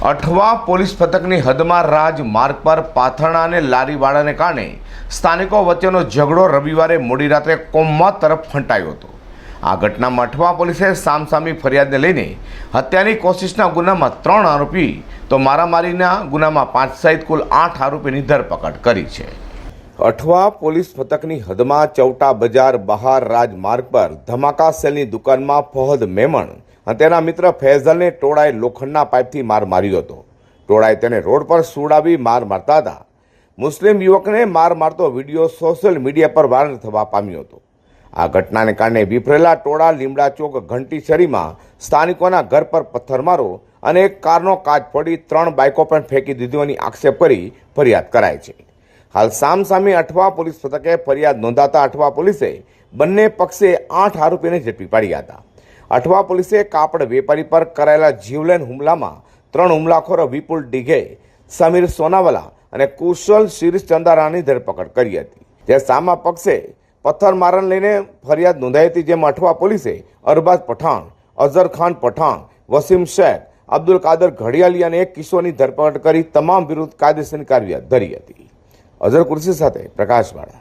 Athwa police પથકની હદમાં રાજમાર્ગ પર પાથરણા અને લારીવાળાને કારણે સ્થાનિકો વચ્ચેનો ઝઘડો રવિવારે મોડી રાત્રે કોમમાં તરફ ફંટાયો હતો. આ ઘટનામાં અઠવા પોલીસે સામસામી ફરિયાદને લઈને હત્યાની કોશિશના ગુનામાં ત્રણ આરોપી, તો મારામારીના ગુનામાં પાંચ સહિત કુલ આઠ આરોપીની ધરપકડ કરી છે. અઠવા પોલીસ મથકની હદમાં ચૌટા બજાર બહાર રાજમાર્ગ પર ધમાકા સેલની દુકાનમાં ફહદ મેમણ અને તેના મિત્ર ફૈઝલને ટોળાએ લોખંડના પાઇપથી માર માર્યો હતો. ટોળાએ તેને રોડ પર સુડાવી માર મારતા હતા. મુસ્લિમ યુવકને માર મારતો વીડિયો સોશિયલ મીડિયા પર વાયરલ થવા પામ્યો હતો. આ ઘટનાને કારણે વિફરેલા ટોળા લીમડા ચોક ઘંટી શેરીમાં સ્થાનિકોના ઘર પર પથ્થરમારો અને એક કારનો કાચ ફોડી ત્રણ બાઇકો પણ ફેંકી દીધીઓની આક્ષેપ કરી ફરિયાદ કરાય છે. હાલ સામસામે અઠવા પોલીસ મથકે ફરિયાદ નોંધાતા અઠવા પોલીસે બંને પક્ષે આઠ આરોપીને ઝડપી પાડ્યા હતા. અઠવા પોલીસે કાપડ વેપારી પર કરાયેલા જીવલેણ હુમલામાં ત્રણ હુમલાખોરો વિપુલ ડીઘે, સમીર સોનાવાલા અને કુશલ શિરીષ ચંદારાની ધરપકડ કરી હતી. જે સામા પક્ષે પથ્થરમારણ લઈને ફરિયાદ નોંધાઈ હતી, જેમાં અઠવા પોલીસે અરબાઝ પઠાણ, અઝર ખાન પઠાણ, વસીમ શેખ, અબ્દુલ કાદર ઘડિયાલી અને એક કિશોરની ધરપકડ કરી તમામ વિરુદ્ધ કાયદેસરની કાર્યવાહી ધરી હતી. અઝર કુર્સી સાથે પ્રકાશવાળા.